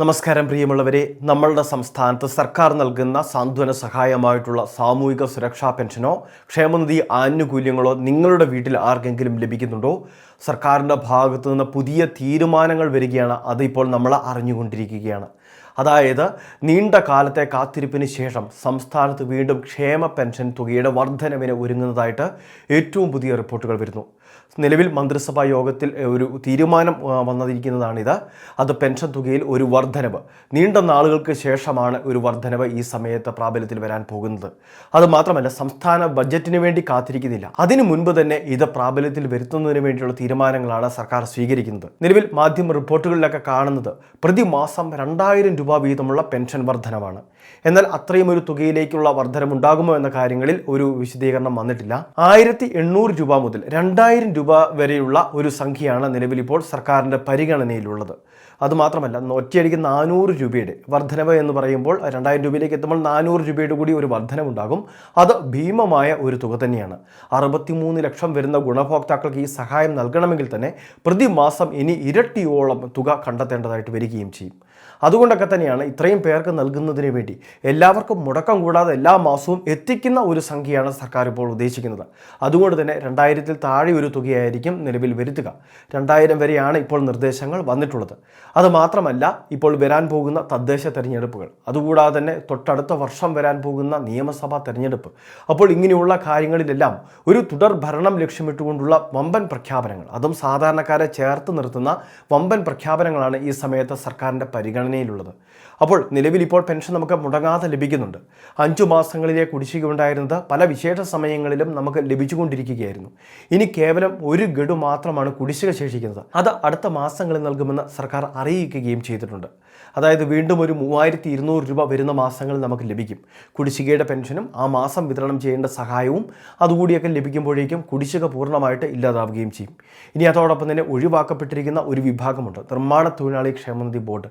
നമസ്കാരം പ്രിയമുള്ളവരെ. നമ്മളുടെ സംസ്ഥാനത്ത് സർക്കാർ നൽകുന്ന സാന്ത്വന സഹായമായിട്ടുള്ള സാമൂഹിക സുരക്ഷാ പെൻഷനോ ക്ഷേമനിധി ആനുകൂല്യങ്ങളോ നിങ്ങളുടെ വീട്ടിൽ ആർക്കെങ്കിലും ലഭിക്കുന്നുണ്ടോ? സർക്കാരിന്റെ ഭാഗത്തു നിന്ന് പുതിയ തീരുമാനങ്ങൾ വരികയാണ് അതിപ്പോൾ നമ്മൾ അറിഞ്ഞുകൊണ്ടിരിക്കുകയാണ്. അതായത് നീണ്ട കാലത്തെ കാത്തിരിപ്പിന് ശേഷം സംസ്ഥാനത്ത് വീണ്ടും ക്ഷേമ പെൻഷൻ തുകയുടെ വർധനവിന് ഒരുങ്ങുന്നതായിട്ട് ഏറ്റവും പുതിയ റിപ്പോർട്ടുകൾ വരുന്നു. നിലവിൽ മന്ത്രിസഭാ യോഗത്തിൽ ഒരു തീരുമാനം വന്നിരിക്കുന്നതാണിത്. അത് പെൻഷൻ തുകയിൽ ഒരു വർധനവ്. നീണ്ട നാളുകൾക്ക് ശേഷമാണ് ഒരു വർധനവ് ഈ സമയത്ത് പ്രാബല്യത്തിൽ വരാൻ പോകുന്നത്. അത് മാത്രമല്ല സംസ്ഥാന ബജറ്റിന് വേണ്ടി കാത്തിരിക്കുന്നില്ല. അതിനു മുൻപ് തന്നെ ഇത് പ്രാബല്യത്തിൽ വരുത്തുന്നതിന് വേണ്ടിയുള്ള തീരുമാനങ്ങളാണ് സർക്കാർ സ്വീകരിക്കുന്നത്. നിലവിൽ മാധ്യമ റിപ്പോർട്ടുകളിലൊക്കെ കാണുന്നത് പ്രതിമാസം രണ്ടായിരം രൂപ വീതമുള്ള പെൻഷൻ വർധനവാണ്. എന്നാൽ അത്രയും ഒരു തുകയിലേക്കുള്ള വർധനമുണ്ടാകുമോ എന്ന കാര്യങ്ങളിൽ ഒരു വിശദീകരണം വന്നിട്ടില്ല. ആയിരത്തി എണ്ണൂറ് രൂപ മുതൽ രണ്ടായിരം രൂപ വരെയുള്ള ഒരു സംഖ്യയാണ് നിലവിൽ ഇപ്പോൾ സർക്കാരിന്റെ പരിഗണനയിലുള്ളത്. അതുമാത്രമല്ല ഒറ്റയടിക്ക് നാനൂറ് രൂപയുടെ വർധനവ് എന്ന് പറയുമ്പോൾ രണ്ടായിരം രൂപയിലേക്ക് എത്തുമ്പോൾ നാനൂറ് രൂപയുടെ കൂടി ഒരു വർധനമുണ്ടാകും അത് ഭീമമായ ഒരു തുക തന്നെയാണ്. അറുപത്തിമൂന്ന് ലക്ഷം വരുന്ന ഗുണഭോക്താക്കൾക്ക് ഈ സഹായം നൽകണമെങ്കിൽ തന്നെ പ്രതിമാസം ഇനി ഇരട്ടിയോളം തുക കണ്ടെത്തേണ്ടതായിട്ട് വരികയും ചെയ്യും. അതുകൊണ്ടൊക്കെ തന്നെയാണ് ഇത്രയും പേർക്ക് നൽകുന്നതിന് വേണ്ടി എല്ലാവർക്കും മുടക്കം കൂടാതെ എല്ലാ മാസവും എത്തിക്കുന്ന ഒരു സംഖ്യയാണ് സർക്കാർ ഇപ്പോൾ ഉദ്ദേശിക്കുന്നത്. അതുകൊണ്ട് തന്നെ രണ്ടായിരത്തിൽ താഴെ ഒരു തുകയായിരിക്കും നിലവിൽ വരുത്തുക. രണ്ടായിരം വരെയാണ് ഇപ്പോൾ നിർദ്ദേശങ്ങൾ വന്നിട്ടുള്ളത്. അത് മാത്രമല്ല ഇപ്പോൾ വരാൻ പോകുന്ന തദ്ദേശ തെരഞ്ഞെടുപ്പുകൾ അതുകൂടാതെ തന്നെ തൊട്ടടുത്ത വർഷം വരാൻ പോകുന്ന നിയമസഭാ തെരഞ്ഞെടുപ്പ്. അപ്പോൾ ഇങ്ങനെയുള്ള കാര്യങ്ങളിലെല്ലാം ഒരു തുടർ ഭരണം ലക്ഷ്യമിട്ടുകൊണ്ടുള്ള വമ്പൻ പ്രഖ്യാപനങ്ങൾ അതും സാധാരണക്കാരെ ചേർത്ത് നിർത്തുന്ന വമ്പൻ പ്രഖ്യാപനങ്ങളാണ് ഈ സമയത്ത് സർക്കാരിന്റെ പരിഗണനയിലുള്ളത് അപ്പോൾ നിലവിൽ ഇപ്പോൾ പെൻഷൻ നമുക്ക് മുടങ്ങാതെ ലഭിക്കുന്നുണ്ട്. അഞ്ചു മാസങ്ങളിലെ കുടിശ്ശിക ഉണ്ടായിരുന്നത് പല വിശേഷ സമയങ്ങളിലും നമുക്ക് ലഭിച്ചുകൊണ്ടിരിക്കുകയായിരുന്നു. ഇനി കേവലം ഒരു ഗഡു മാത്രമാണ് കുടിശ്ശിക ശേഷിക്കുന്നത്. അത് അടുത്ത മാസങ്ങളിൽ നൽകുമെന്ന് സർക്കാർ അറിയിക്കുകയും ചെയ്തിട്ടുണ്ട്. അതായത് വീണ്ടും ഒരു മൂവായിരത്തി ഇരുന്നൂറ് രൂപ വരുന്ന മാസങ്ങളിൽ നമുക്ക് ലഭിക്കും. കുടിശ്ശികയുടെ പെൻഷനും ആ മാസം വിതരണം ചെയ്യേണ്ട സഹായവും അതുകൂടിയൊക്കെ ലഭിക്കുമ്പോഴേക്കും കുടിശ്ശിക പൂർണമായിട്ട് ഇല്ലാതാവുകയും ചെയ്യും. ഇനി അതോടൊപ്പം തന്നെ ഒഴിവാക്കപ്പെട്ടിരിക്കുന്ന ഒരു വിഭാഗമുണ്ട്. നിർമ്മാണ തൊഴിലാളി ക്ഷേമനിധി ബോർഡ്.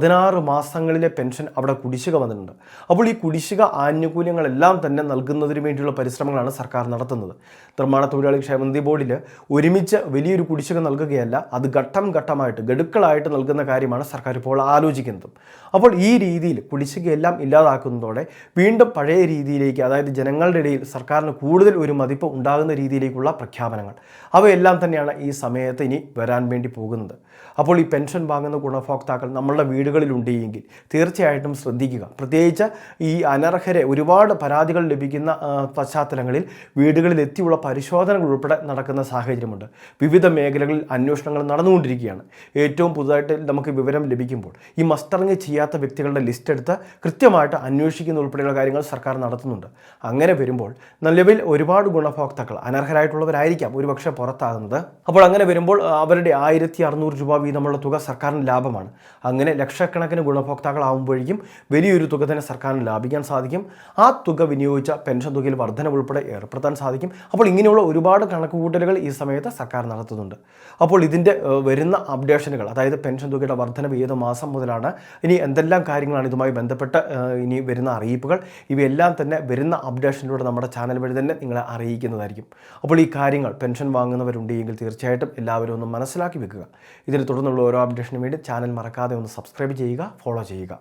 പതിനാറ് മാസങ്ങളിലെ പെൻഷൻ അവിടെ കുടിശ്ശിക വന്നിട്ടുണ്ട്. അപ്പോൾ ഈ കുടിശ്ശിക ആനുകൂല്യങ്ങളെല്ലാം തന്നെ നൽകുന്നതിന് വേണ്ടിയുള്ള പരിശ്രമങ്ങളാണ് സർക്കാർ നടത്തുന്നത്. നിർമ്മാണ തൊഴിലാളി ക്ഷേമനിധി ബോർഡിൽ ഒരുമിച്ച് വലിയൊരു കുടിശ്ശിക നൽകുകയല്ല അത് ഘട്ടം ഘട്ടമായിട്ട് ഗഡുക്കളായിട്ട് നൽകുന്ന കാര്യമാണ് സർക്കാർ ഇപ്പോൾ ആലോചിക്കുന്നത്. അപ്പോൾ ഈ രീതിയിൽ കുടിശ്ശികയെല്ലാം ഇല്ലാതാക്കുന്നതോടെ വീണ്ടും പഴയ രീതിയിലേക്ക് അതായത് ജനങ്ങളുടെ ഇടയിൽ സർക്കാരിന് കൂടുതൽ ഒരു മതിപ്പ് ഉണ്ടാകുന്ന രീതിയിലേക്കുള്ള പ്രഖ്യാപനങ്ങൾ അവയെല്ലാം തന്നെയാണ് ഈ സമയത്ത് ഇനി വരാൻ വേണ്ടി പോകുന്നത്. അപ്പോൾ ഈ പെൻഷൻ വാങ്ങുന്ന ഗുണഭോക്താക്കൾ നമ്മളുടെ വീടുകളിലുണ്ട് എങ്കിൽ തീർച്ചയായിട്ടും ശ്രദ്ധിക്കുക. പ്രത്യേകിച്ച് ഈ അനർഹരെ ഒരുപാട് പരാതികൾ ലഭിക്കുന്ന പശ്ചാത്തലങ്ങളിൽ വീടുകളിൽ എത്തിയുള്ള പരിശോധനകൾ ഉൾപ്പെടെ നടക്കുന്ന സാഹചര്യമുണ്ട്. വിവിധ മേഖലകളിൽ അന്വേഷണങ്ങൾ നടന്നുകൊണ്ടിരിക്കുകയാണ്. ഏറ്റവും പുതുതായിട്ട് നമുക്ക് വിവരം ലഭിക്കുമ്പോൾ ഈ മസ്റ്ററിങ് ചെയ്യാത്ത വ്യക്തികളുടെ ലിസ്റ്റ് എടുത്ത് കൃത്യമായിട്ട് അന്വേഷിക്കുന്ന ഉൾപ്പെടെയുള്ള കാര്യങ്ങൾ സർക്കാർ നടത്തുന്നുണ്ട്. അങ്ങനെ വരുമ്പോൾ നിലവിൽ ഒരുപാട് ഗുണഭോക്താക്കൾ അനർഹരായിട്ടുള്ളവരായിരിക്കാം ഒരുപക്ഷെ പുറത്താകുന്നത്. അപ്പോൾ അങ്ങനെ വരുമ്പോൾ അവരുടെ ആയിരത്തി അറുന്നൂറ് രൂപ വീതമുള്ള തുക സർക്കാരിന് ലാഭമാണ്. അങ്ങനെ ലക്ഷക്കണക്കിന് ഗുണഭോക്താക്കളാവുമ്പോഴേക്കും വലിയൊരു തുക തന്നെ സർക്കാരിന് ലാഭിക്കാൻ സാധിക്കും. ആ തുക വിനിയോഗിച്ച പെൻഷൻ തുകയിൽ വർധന ഉൾപ്പെടെ ഏർപ്പെടുത്താൻ സാധിക്കും. അപ്പോൾ ഇങ്ങനെയുള്ള ഒരുപാട് കണക്കുകൂട്ടലുകൾ ഈ സമയത്ത് സർക്കാർ നടത്തുന്നുണ്ട്. അപ്പോൾ ഇതിന്റെ വരുന്ന അപ്ഡേഷനുകൾ അതായത് പെൻഷൻ തുകയുടെ വർധനവ് ഏത് മാസം മുതലാണ് ഇനി എന്തെല്ലാം കാര്യങ്ങളാണ് ഇതുമായി ബന്ധപ്പെട്ട് ഇനി വരുന്ന അറിയിപ്പുകൾ ഇവയെല്ലാം തന്നെ വരുന്ന അപ്ഡേഷനിലൂടെ നമ്മുടെ ചാനൽ വഴി തന്നെ നിങ്ങളെ അറിയിക്കുന്നതായിരിക്കും. അപ്പോൾ ഈ കാര്യങ്ങൾ പെൻഷൻ വാങ്ങുന്നവരുണ്ടെങ്കിൽ തീർച്ചയായിട്ടും എല്ലാവരും ഒന്ന് മനസ്സിലാക്കി വെക്കുക. ഇതിനെ തുടർന്നുള്ള ഓരോ അപ്ഡേഷനും വേണ്ടി ചാനൽ മറക്കാതെ ഒന്ന് സബ്സ്ക്രൈബ് 그래비 J가, 폴러 J가.